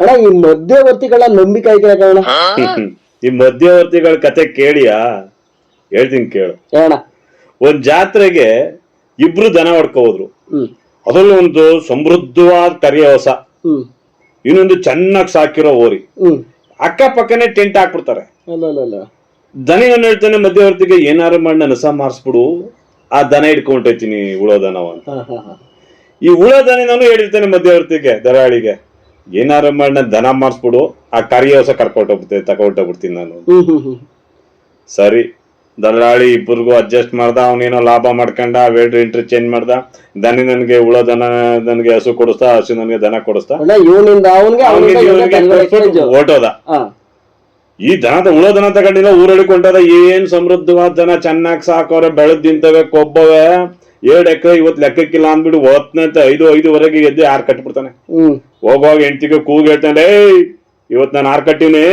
ಅಣ್ಣ ಈ ಮಧ್ಯವರ್ತಿಗಳ ನಂಬಿಕೆ ಐತೆ ಕಣ ಈ ಮಧ್ಯವರ್ತಿಗಳ ಕತೆ ಕೇಳಿಯಾ? ಹೇಳ್ತೀನಿ ಕೇಳು. ಒಂದ್ ಜಾತ್ರೆಗೆ ಇಬ್ರು ದನ ಹೊಡ್ಕೊ ಹೋದ್ರು. ಅದರಲ್ಲಿ ಒಂದು ಸಮೃದ್ಧವಾದ ಕರಿಯ ಹೊಸ. ಹ್ಮ್. ಇನ್ನೊಂದು ಚೆನ್ನಾಗಿ ಸಾಕಿರೋ ಓರಿ ಹ್ಮ್. ಅಕ್ಕಪಕ್ಕನೆ ಟೆಂಟ್ ಹಾಕ್ಬಿಡ್ತಾರೆ. ಅಲ್ಲ ಅಲ್ಲ ಅಲ್ಲ. ದನ ಏನ್ ಹೇಳ್ತಾನೆ ಮಧ್ಯವರ್ತಿಗೆ ಏನಾರು ಮಾಡಿ ನಸ ಮಾರಿಸ್ಬಿಡು. ಆ ದನ ಇಟ್ಕೊಂಡೈತೀನಿ ಉಳೋ ದನವ ಅಂತ. ಹಾ ಹಾ ಹಾ. ಈ ಉಳೋ ದನ ನಾನು ಹೇಳಿರ್ತಾನೆ ಮಧ್ಯವರ್ತಿಗೆ ದರಾಳಿಗೆ. ಏನಾರು ಮಾಡಿ ದನ ಮಾರಿಸ್ಬಿಡು ಆ ಕರಿ ಹೊಸ ಕರ್ಕೊಟ್ಟೋಗ್ಬಿಡ್ತೀನಿ ಹೋಗ್ಬಿಡ್ತೀನಿ ನಾನು. ಸರಿ ದಲ್ಲಾಳಿ ಇಬ್ಬರಿಗೂ ಅಡ್ಜಸ್ಟ್ ಮಾಡ್ದ ಅವನೇನೋ ಲಾಭ ಮಾಡ್ಕೊಂಡ ವೇಟ್ ಇಂಟ್ರಿ ಚೇಂಜ್ ಮಾಡ್ದ ದನಿ ನನಗೆ ಉಳ ದನ ನನಗೆ ಹಸು ಕೊಡಿಸ್ತಾ ಹಸು ನನಗೆ ದನ ಕೊಡಿಸ್ತಾ ಓಟೋದ. ಈ ದನ ಉಳ ದನ ತಗೊಂಡಿಲ್ಲ ಊರಳಿ ಕೊಂಡದ ಏನ್ ಸಮೃದ್ಧವಾದ ದನ ಚೆನ್ನಾಗಿ ಸಾಕೋರೆ ಬೆಳೆದ್ ನಿಂತವೆ ಕೊಬ್ಬವೆ. ಎರಡ್ ಎಕರೆ ಇವತ್ ಲೆಕ್ಕಕ್ಕಿಲ್ಲ ಅಂದ್ಬಿಟ್ಟು ಹೊತ್ನಂತ ಐದು ಐದುವರೆಗೆ ಎದ್ದು ಯಾರು ಕಟ್ಬಿಡ್ತಾನೆ. ಹೋಗುವಾಗ ಹೆಂಡತಿಗೆ ಕೂಗ್ ಹೇಳ್ತಾನೆ ಏಯ್ ಇವತ್ ನಾನು ಆರು ಕಟ್ಟಿನಿ.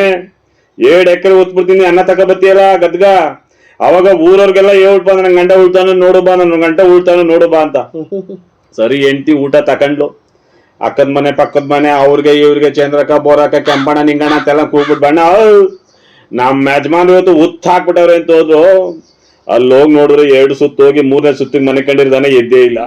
ಎರಡ್ ಎಕರೆ ಒತ್ಬಿಡ್ತೀನಿ ಅನ್ನ ತಕ ಬತ್ತೀಯಲ್ಲ ಗದ್ಗ. ಅವಾಗ ಊರವ್ರಿಗೆಲ್ಲ ಹೇಳ್ಬಾ ನನ್ ಗಂಡ ಉಳ್ತಾನ ನೋಡು ಬಾ ನನ್ನ ಗಂಟ ಉಳ್ತಾನ ನೋಡು ಬಾ ಅಂತ. ಸರಿ ಹೆಂಡತಿ ಊಟ ತಕೊಂಡ್ಲು. ಅಕ್ಕದ ಮನೆ ಪಕ್ಕದ ಮನೆ ಅವ್ರಿಗೆ ಇವ್ರಿಗೆ ಚಂದ್ರಕ ಬೋರಕ ಕೆಂಪಣ್ಣ ನಿಂಗಣ್ಣ ಅಂತೆಲ್ಲ ಕೂಗ್ಬಿಟ್ಟು ಬಣ್ಣ ನಮ್ಮ ಯಜಮಾನ್ರು ಇವತ್ತು ಉತ್ ಹಾಕ್ಬಿಟ್ಟವ್ರೆ ಅಂತ ಹೋದ್ರು. ಅಲ್ಲಿ ಹೋಗಿ ನೋಡಿದ್ರೆ ಎರಡು ಸುತ್ತ ಹೋಗಿ ಮೂರನೇ ಸುತ್ತಿಗೆ ಮನೆ ಕಂಡಿರ್ದಾನೆ ಎದ್ದೇ ಇಲ್ಲ.